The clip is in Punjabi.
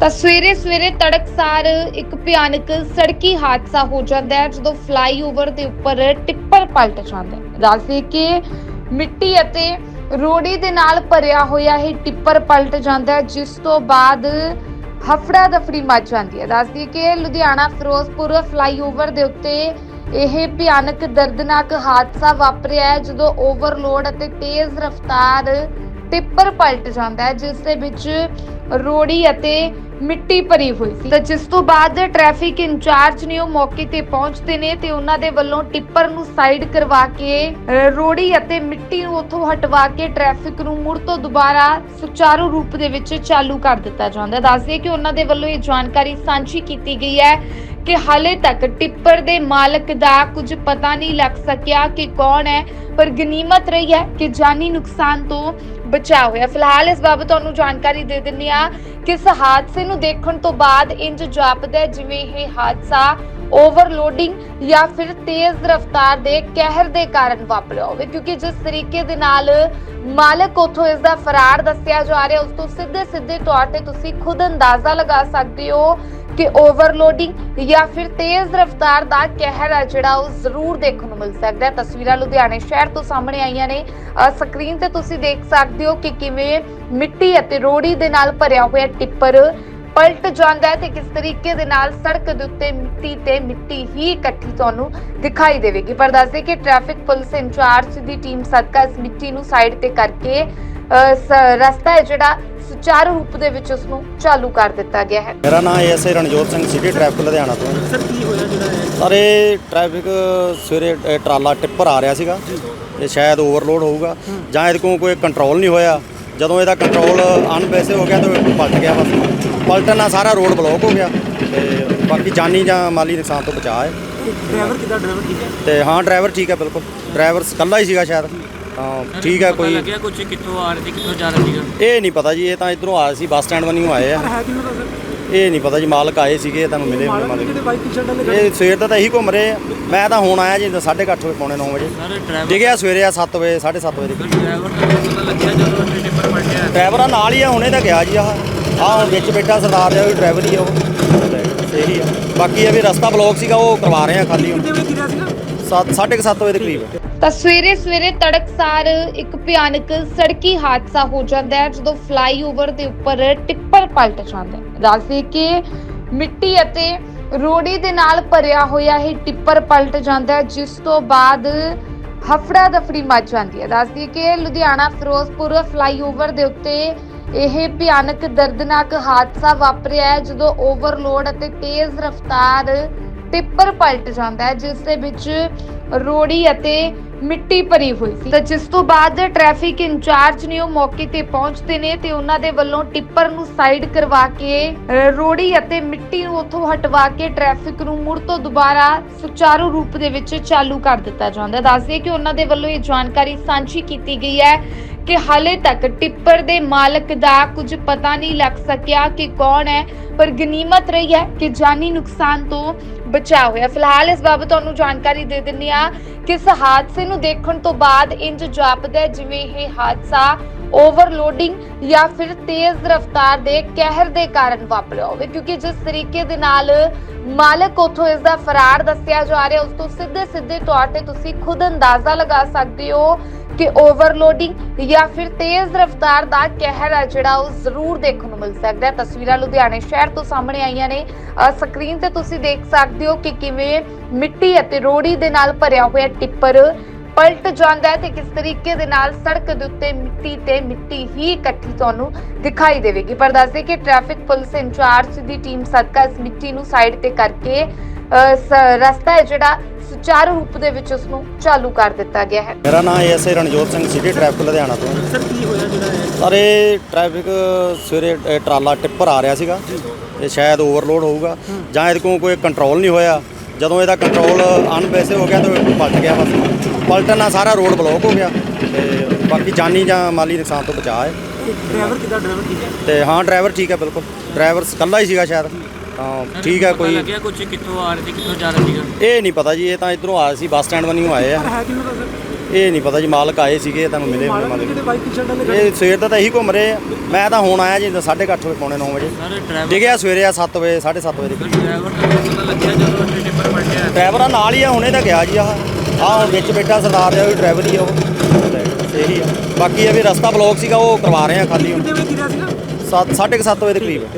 ਤਾਂ ਸਵੇਰੇ ਸਵੇਰੇ ਤੜਕਸਾਰ ਇੱਕ ਭਿਆਨਕ ਸੜਕੀ ਹਾਦਸਾ ਹੋ ਜਾਂਦਾ ਹੈ, ਜਦੋਂ ਫਲਾਈਓਵਰ ਦੇ ਉੱਪਰ ਟਿੱਪਰ ਪਲਟ ਜਾਂਦਾ ਹੈ ਦੱਸਦੇ ਕਿ ਮਿੱਟੀ ਅਤੇ ਰੋੜੀ ਦੇ ਨਾਲ ਭਰਿਆ ਹੋਇਆ ਇਹ ਟਿੱਪਰ ਪਲਟ ਜਾਂਦਾ ਹੈ, ਜਿਸ ਤੋਂ ਬਾਅਦ ਹਫੜਾ ਦਫੜੀ ਮਚ ਜਾਂਦੀ ਹੈ। ਦੱਸਦੀ ਕਿ ਲੁਧਿਆਣਾ, ਫਿਰੋਜ਼ਪੁਰ ਫਲਾਈਓਵਰ ਦੇ ਉੱਤੇ ਇਹ ਭਿਆਨਕ ਦਰਦਨਾਕ ਹਾਦਸਾ ਵਾਪਰਿਆ ਹੈ, ਜਦੋਂ ਓਵਰਲੋਡ ਅਤੇ ਤੇਜ਼ ਰਫ਼ਤਾਰ ਟਿੱਪਰ ਪਲਟ ਜਾਂਦਾ ਹੈ, ਜਿਸ ਦੇ ਵਿੱਚ ਰੋੜੀ ਅਤੇ ਮਿੱਟੀ ਭਰੀ ਹੋਈ ਸੀ। ਤਾਂ ਜਿਸ ਤੋਂ ਬਾਅਦ ਟ੍ਰੈਫਿਕ ਇੰਚਾਰਜ ਨੇ ਉਹ ਮੌਕੇ ਤੇ ਪਹੁੰਚਦੇ ਨੇ ਤੇ ਉਹਨਾਂ ਦੇ ਵੱਲੋਂ ਟਿੱਪਰ ਨੂੰ ਸਾਈਡ ਕਰਵਾ ਕੇ ਰੋੜੀ ਅਤੇ ਮਿੱਟੀ ਨੂੰ ਉੱਥੋਂ ਹਟਵਾ ਕੇ ਟ੍ਰੈਫਿਕ ਨੂੰ ਮੁੜ ਤੋਂ ਦੁਬਾਰਾ ਸੁਚਾਰੂ ਰੂਪ ਦੇ ਵਿੱਚ ਚਾਲੂ ਕਰ ਦਿੱਤਾ ਜਾਂਦਾ ਹੈ। ਦੱਸਦੇ ਕਿ ਉਹਨਾਂ ਦੇ ਵੱਲੋਂ ਇਹ ਜਾਣਕਾਰੀ ਸਾਂਝੀ ਕੀਤੀ ਗਈ ਹੈ ਕਿ ਹਾਲੇ ਤੱਕ ਟਿੱਪਰ ਦੇ ਮਾਲਕ ਦਾ ਕੁਝ ਪਤਾ ਨਹੀਂ ਲੱਗ ਸਕਿਆ ਕਿ ਕੌਣ ਹੈ, ਪਰ ਗਨੀਮਤ ਰਹੀ ਹੈ ਕਿ ਜਾਨੀ ਨੁਕਸਾਨ ਤੋਂ ਬਚਾ ਹੋਇਆ। ਫਿਲਹਾਲ ਇਸ ਬਾਬਤ ਤੁਹਾਨੂੰ ਜਾਣਕਾਰੀ ਦੇ ਦਿੰਨੀ ਆ ਕਿ ਇਸ ਹਾਦਸੇ ਨੂੰ ਦੇਖਣ ਤੋਂ ਬਾਅਦ ਇੰਜ ਜਾਪਦਾ ਹੈ ਜਿਵੇਂ ਇਹ ਹਾਦਸਾ ਓਵਰਲੋਡਿੰਗ ਜਾਂ ਫਿਰ ਤੇਜ਼ ਰਫ਼ਤਾਰ ਦੇ ਕਹਿਰ ਦੇ ਕਾਰਨ ਵਾਪਰਿਆ ਹੋਵੇ, ਕਿਉਂਕਿ ਜਿਸ ਤਰੀਕੇ ਦੇ ਨਾਲ ਮਾਲਕ ਉਥੋਂ ਇਸ ਦਾ ਫਰਾਰ ਦੱਸਿਆ ਜਾ ਰਿਹਾ, ਉਸ ਤੋਂ ਸਿੱਧੇ ਸਿੱਧੇ ਤੌਰ ਤੇ ਤੁਸੀਂ ਖੁਦ ਅੰਦਾਜ਼ਾ ਲਗਾ ਸਕਦੇ ਹੋ ਕਿ ਓਵਰਲੋਡਿੰਗ ਜਾਂ ਫਿਰ ਤੇਜ਼ ਰਫ਼ਤਾਰ ਦਾ ਕਹਿਰ ਹੈ ਜਿਹੜਾ ਉਹ ਜ਼ਰੂਰ ਦੇਖਣ ਨੂੰ ਮਿਲ ਸਕਦਾ ਹੈ। ਤਸਵੀਰਾਂ ਲੁਧਿਆਣੇ ਸ਼ਹਿਰ ਤੋਂ ਸਾਹਮਣੇ ਆਈਆਂ ਨੇ। ਸਕਰੀਨ ਤੇ ਤੁਸੀਂ ਦੇਖ ਸਕਦੇ ਹੋ ਕਿ ਕਿਵੇਂ ਮਿੱਟੀ ਅਤੇ ਰੋੜੀ ਦੇ ਨਾਲ ਭਰਿਆ ਹੋਇਆ ਟਿੱਪਰ ਪਲਟ ਜਾਂਦਾ ਹੈ ਤੇ ਕਿਸ ਤਰੀਕੇ ਦੇ ਨਾਲ ਸੜਕ ਦੇ ਉੱਤੇ ਮਿੱਟੀ ਤੇ ਮਿੱਟੀ ਹੀ ਇਕੱਠੀ ਤੁਹਾਨੂੰ ਦਿਖਾਈ ਦੇਵੇਗੀ। ਪਰ ਦੱਸਦੇ ਕਿ ਟ੍ਰੈਫਿਕ ਪੁਲਿਸ ਇੰਚਾਰਜ ਦੀ ਟੀਮ ਸਦਕਾ ਇਸ ਮਿੱਟੀ ਨੂੰ ਸਾਈਡ ਤੇ ਕਰਕੇ ਰਸਤਾ ਹੈ ਜਿਹੜਾ ਸੁਚਾਰੂ ਰੂਪ ਦੇ ਵਿੱਚ ਉਸ ਨੂੰ ਚਾਲੂ ਕਰ ਦਿੱਤਾ ਗਿਆ ਹੈ। ਮੇਰਾ ਨਾਮ SA Ranjot Singh city traffic Ludhiana ਤੋਂ। ਸਰ ਕੀ ਹੋਇਆ ਜਿਹੜਾ ਹੈ ਸਰ ਟ੍ਰੈਫਿਕ ਸਵੇਰੇ ਟਰਾਲਾ ਟਿੱਪਰ ਆ ਰਿਹਾ ਸੀਗਾ ਇਹ ਸ਼ਾਇਦ ਓਵਰਲੋਡ ਹੋਊਗਾ ਜਾਂ ਇਹਦੇ ਕੋਲ ਕੋਈ ਕੰਟਰੋਲ ਨਹੀਂ ਹੋਇਆ। ਜਦੋਂ ਇਹਦਾ ਕੰਟਰੋਲ ਅਨਵੈਸੇ ਹੋ ਗਿਆ ਤਾਂ ਇਹ ਪਲਟ ਗਿਆ ਬਸ। ਪਲਟਣ ਨਾਲ ਸਾਰਾ ਰੋਡ ਬਲੌਕ ਹੋ ਗਿਆ ਤੇ ਬਾਕੀ ਜਾਨੀ ਜਾਂ ਮਾਲੀ ਨੁਕਸਾਨ ਤੋਂ ਬਚਾ ਹੈ। ਡਰਾਈਵਰ ਕਿੱਦਾਂ? ਡਰਾਈਵਰ ਠੀਕ ਹੈ? ਤੇ ਹਾਂ ਡਰਾਈਵਰ ਠੀਕ ਹੈ ਬਿਲਕੁਲ। ਡਰਾਈਵਰ ਇਕੱਲਾ ਹੀ ਸੀਗਾ ਸ਼ਾਇਦ। ਹਾਂ ਠੀਕ ਹੈ ਕੋਈ ਲੱਗਿਆ ਕੁਝ ਕਿੱਥੋਂ ਆ ਰਹੀ ਸੀ ਕਿੱਥੋਂ ਜਾ ਰਹੀ ਸੀਗਾ? ਇਹ ਨਹੀਂ ਪਤਾ ਜੀ ਇਹ ਤਾਂ ਇਧਰੋਂ ਆਏ ਸੀ ਬੱਸ ਸਟੈਂਡ ਵੱਲੋਂ ਆਏ ਆ। ਇਹ ਨਹੀਂ ਪਤਾ ਜੀ ਮਾਲਕ ਆਏ ਸੀਗੇ ਇਹ ਤੁਹਾਨੂੰ ਮਿਲੇ ਹੋਣੇ ਮਾਲਕ ਵਾਲੇ ਇਹ ਸਵੇਰ ਦਾ ਤਾਂ ਇਹੀ ਘੁੰਮ ਰਹੇ ਆ। ਮੈਂ ਤਾਂ ਹੁਣ ਆਇਆ ਜੀ 8:30 ਵਜੇ ਪੌਣੇ 9 ਵਜੇ। ਸਰ ਡਰਾਈਵਰ ਡਿੱਗਿਆ ਸਵੇਰੇ ਆ 7 ਵਜੇ 7:30 ਵਜੇ ਡਰਾਈਵਰ ਦਾ ਪਤਾ ਲੱਗਿਆ ਜਦੋਂ ਅੱਡੇ ਟਿੱਪਰ ਪਲਟਿਆ ਡਰਾਈਵਰ ਆ ਨਾਲ ਹੀ ਆ ਹੁਣੇ ਤਾਂ ਗਿਆ ਜੀ ਆਹ। ਆਹ ਵਿੱਚ ਬੈਠਾ ਸਰਦਾਰ ਵੀ ਡਰਾਈਵਰ ਹੀ ਆ ਉਹ। ਸਹੀ ਆ। ਬਾਕੀ ਇਹ ਵੀ ਰਸਤਾ ਬਲੌਕ ਸੀਗਾ ਉਹ ਕਰਵਾ ਰਹੇ ਆ ਖਾਲੀ ਹੁਣ। ਕਿੰਨੇ ਵਜੇ ਗਿਰਿਆ ਸੀਗਾ? 7 7:30 ਵਜੇ ਦੇ ਕਰੀਬ। ਤਾਂ ਸਵੇਰੇ ਸਵੇਰੇ ਤੜਕਸਾਰ ਇੱਕ ਭਿਆਨਕ ਸੜਕੀ ਹਾਦਸਾ ਹੋ ਜਾਂਦਾ ਹੈ ਜਦੋਂ ਫਲਾਈਓਵਰ ਦੇ ਉੱਪਰ ਟਿੱਪਰ ਪਲਟ ਜਾਂਦਾ ਹੈ। ਦੱਸਦੇ ਕਿ ਮਿੱਟੀ ਅਤੇ ਰੋੜੀ ਦੇ ਨਾਲ ਭਰਿਆ ਹੋਇਆ ਇਹ ਟਿੱਪਰ ਪਲਟ ਜਾਂਦਾ ਹੈ, ਜਿਸ ਤੋਂ ਬਾਅਦ ਹਫੜਾ ਦਫੜੀ ਮਚ ਜਾਂਦੀ ਹੈ। ਦੱਸਦੀ ਕਿ ਲੁਧਿਆਣਾ, ਫਿਰੋਜ਼ਪੁਰ ਫਲਾਈਓਵਰ ਦੇ ਉੱਤੇ ਇਹ ਭਿਆਨਕ, ਦਰਦਨਾਕ ਹਾਦਸਾ ਵਾਪਰਿਆ ਹੈ, ਜਦੋਂ ਓਵਰਲੋਡ ਅਤੇ ਤੇਜ਼ ਰਫ਼ਤਾਰ ਟਿੱਪਰ ਪਲਟ ਜਾਂਦਾ ਹੈ, ਜਿਸ ਦੇ ਵਿੱਚ ਰੋੜੀ ਅਤੇ ਮਿੱਟੀ ਭਰੀ ਹੋਈ ਸੀ। ਤਾਂ ਜਿਸ ਤੋਂ ਬਾਅਦ ਟ੍ਰੈਫਿਕ ਇੰਚਾਰਜ ਨੇ ਉਹ ਮੌਕੇ ਤੇ ਪਹੁੰਚਦੇ ਨੇ ਤੇ ਉਹਨਾਂ ਦੇ ਵੱਲੋਂ ਟਿੱਪਰ ਨੂੰ ਸਾਈਡ ਕਰਵਾ ਕੇ ਰੋੜੀ ਅਤੇ ਮਿੱਟੀ ਨੂੰ ਉੱਥੋਂ ਹਟਵਾ ਕੇ ਟ੍ਰੈਫਿਕ ਨੂੰ ਮੁੜ ਤੋਂ ਦੁਬਾਰਾ ਸੁਚਾਰੂ ਰੂਪ ਦੇ ਵਿੱਚ ਚਾਲੂ ਕਰ ਦਿੱਤਾ ਜਾਂਦਾ ਹੈ। ਦੱਸਦੇ ਕਿ ਉਹਨਾਂ ਦੇ ਵੱਲੋਂ ਇਹ ਜਾਣਕਾਰੀ ਸਾਂਝੀ ਕੀਤੀ ਗਈ ਹੈ ਕਿ ਹਾਲੇ ਤੱਕ ਟਿੱਪਰ ਦੇ ਮਾਲਕ ਦਾ ਕੁਝ ਪਤਾ ਨਹੀਂ ਲੱਗ ਸਕਿਆ ਕਿ ਕੌਣ ਹੈ, ਪਰ ਗਨੀਮਤ ਰਹੀ ਹੈ ਕਿ ਜਾਨੀ ਨੁਕਸਾਨ ਤੋਂ ਬਚਾ ਹੋਇਆ। ਫਿਲਹਾਲ ਇਸ ਬਾਬਤ ਤੁਹਾਨੂੰ ਜਾਣਕਾਰੀ ਦੇ ਦਿੰਨੀ ਆ ਕਿ ਇਸ ਹਾਦਸੇ ਨੂੰ ਦੇਖਣ ਤੋਂ ਬਾਅਦ ਇੰਜ ਜਾਪਦਾ ਹੈ ਜਿਵੇਂ ਇਹ ਹਾਦਸਾ ਓਵਰਲੋਡਿੰਗ ਜਾਂ ਫਿਰ ਤੇਜ਼ ਰਫ਼ਤਾਰ ਦੇ ਕਹਿਰ ਦੇ ਕਾਰਨ ਵਾਪਰਿਆ ਹੋਵੇ, ਕਿਉਂਕਿ ਜਿਸ ਤਰੀਕੇ ਦੇ ਨਾਲ ਮਾਲਕ ਉਥੋਂ ਇਸ ਦਾ ਫਰਾਰ ਦੱਸਿਆ ਜਾ ਰਿਹਾ, ਉਸ ਤੋਂ ਸਿੱਧੇ ਸਿੱਧੇ ਤੌਰ ਤੇ ਤੁਸੀਂ ਖੁਦ ਅੰਦਾਜ਼ਾ ਲਗਾ ਸਕਦੇ ਹੋ ਕਿ ਓਵਰਲੋਡਿੰਗ ਜਾਂ ਫਿਰ ਤੇਜ਼ ਰਫ਼ਤਾਰ ਦਾ ਕਹਿਰ ਹੈ ਜਿਹੜਾ ਉਹ ਜ਼ਰੂਰ ਦੇਖਣ ਨੂੰ ਮਿਲ ਸਕਦਾ ਹੈ। ਤਸਵੀਰਾਂ ਲੁਧਿਆਣੇ ਸ਼ਹਿਰ ਤੋਂ ਸਾਹਮਣੇ ਆਈਆਂ ਨੇ। ਸਕਰੀਨ ਤੇ ਤੁਸੀਂ ਦੇਖ ਸਕਦੇ ਹੋ ਕਿ ਕਿਵੇਂ ਮਿੱਟੀ ਅਤੇ ਰੋੜੀ ਦੇ ਨਾਲ ਭਰਿਆ ਹੋਇਆ ਟਿੱਪਰ ਪਲਟ ਜਾਂਦਾ ਹੈ ਤੇ ਕਿਸ ਤਰੀਕੇ ਦੇ ਨਾਲ ਸੜਕ ਦੇ ਉੱਤੇ ਮਿੱਟੀ ਤੇ ਮਿੱਟੀ ਹੀ ਇਕੱਠੀ ਤੁਹਾਨੂੰ ਦਿਖਾਈ ਦੇਵੇਗੀ। ਪਰ ਦੱਸਦੇ ਕਿ ਟ੍ਰੈਫਿਕ ਪੁਲਿਸ ਇੰਚਾਰਜ ਦੀ ਟੀਮ ਸਦਕਾ ਇਸ ਮਿੱਟੀ ਨੂੰ ਸਾਈਡ ਤੇ ਕਰਕੇ ਅਹ, ਰਸਤਾ ਹੈ ਜਿਹੜਾ ਸੁਚਾਰੂ ਰੂਪ ਦੇ ਵਿੱਚ ਉਸ ਨੂੰ ਚਾਲੂ ਕਰ ਦਿੱਤਾ ਗਿਆ ਹੈ। ਮੇਰਾ ਨਾਮ SA Ranjot Singh city traffic Ludhiana ਤੋਂ। ਸਰ ਕੀ ਹੋਇਆ ਜਿਹੜਾ ਹੈ ਸਰ ਇਹ ਟ੍ਰੈਫਿਕ ਸਵੇਰੇ ਅ, ਟਰਾਲਾ ਟਿੱਪਰ ਆ ਰਿਹਾ ਸੀਗਾ। ਇਹ ਸ਼ਾਇਦ ਓਵਰਲੋਡ ਹੋਊਗਾ ਜਾਂ ਇਹਦੇ ਕੋਲ ਕੋਈ ਕੰਟਰੋਲ ਨਹੀਂ ਹੋਇਆ। ਜਦੋਂ ਇਹਦਾ ਕੰਟਰੋਲ ਅਨਵੈਸੇ ਹੋ ਗਿਆ ਤਾਂ ਇਹ ਪਲਟ ਗਿਆ ਬਸ। ਪਲਟਣ ਨਾਲ ਸਾਰਾ ਰੋਡ ਬਲੌਕ ਹੋ ਗਿਆ ਤੇ ਬਾਕੀ ਜਾਨੀ ਜਾਂ ਮਾਲੀ ਨੁਕਸਾਨ ਤੋਂ ਬਚਾ ਹੈ। ਡਰਾਈਵਰ ਕਿੱਦਾਂ ਡਰਾਈਵਰ ਠੀਕ ਹੈ? ਤੇ ਹਾਂ ਡਰਾਈਵਰ ਠੀਕ ਹੈ ਬਿਲਕੁਲ। ਡਰਾਈਵਰ ਇਕੱਲਾ ਹੀ ਸੀਗਾ ਸ਼ਾਇਦ। ਹਾਂ ਠੀਕ ਹੈ ਕੋਈ ਲੱਗਿਆ ਕੁਝ ਕਿੱਥੋਂ ਆ ਰਹੀ ਸੀ ਕਿੱਥੋਂ ਜਾ ਰਹੀ ਸੀਗਾ? ਇਹ ਨਹੀਂ ਪਤਾ ਜੀ ਇਹ ਤਾਂ ਇਧਰੋਂ ਆਏ ਸੀ ਬੱਸ ਸਟੈਂਡ ਵੱਲੋਂ ਆਏ ਆ। ਹੈ ਕਿਵੇਂ ਦਾ ਸਰ? ਇਹ ਨਹੀਂ ਪਤਾ ਜੀ ਮਾਲਕ ਆਏ ਸੀਗੇ ਤੁਹਾਨੂੰ ਮਿਲੇ ਹੋਣੇ ਮਾਲਕ ਕਿਤੇ ਬਾਈਕ ਇਹ ਸਵੇਰ ਦਾ ਤਾਂ ਇਹੀ ਘੁੰਮ ਰਹੇ ਆ। ਮੈਂ ਤਾਂ ਹੁਣ ਆਇਆ ਜੀ 8:30 ਵਜੇ ਪੌਣੇ 9 ਵਜੇ। ਸਰ ਡਰਾਈਵਰ ਡਿੱਗਿਆ ਸਵੇਰੇ ਆ 7 ਵਜੇ 7:30 ਵਜੇ ਦੇ। ਡਰਾਈਵਰ ਦਾ ਪਤਾ ਲੱਗਿਆ ਜਦੋਂ ਅੱਡੇ ਟਿੱਪਰ ਪਲਟਿਆ ਡਰਾਈਵਰ ਆ ਨਾਲ ਹੀ ਆ ਹੁਣੇ ਤਾਂ ਗਿਆ ਜੀ ਆਹ। ਆਹ ਹੁਣ ਵਿੱਚ ਬੈਠਾ ਸਰਦਾਰ ਆ ਉਹ ਡਰਾਈਵਰ ਹੀ ਆ ਉਹ। ਇਹੀ ਆ। ਬਾਕੀ ਇਹ ਵੀ ਰਸਤਾ ਬਲੌਕ ਸੀਗਾ ਉਹ ਕਰਵਾ ਰਹੇ ਆ ਖਾਲੀ ਹੁਣ। ਕਿੰਨੇ ਵਜੇ ਗਿਰਿਆ ਸੀਗਾ? 7 7:30 ਵਜੇ ਦੇ ਕਰੀਬ।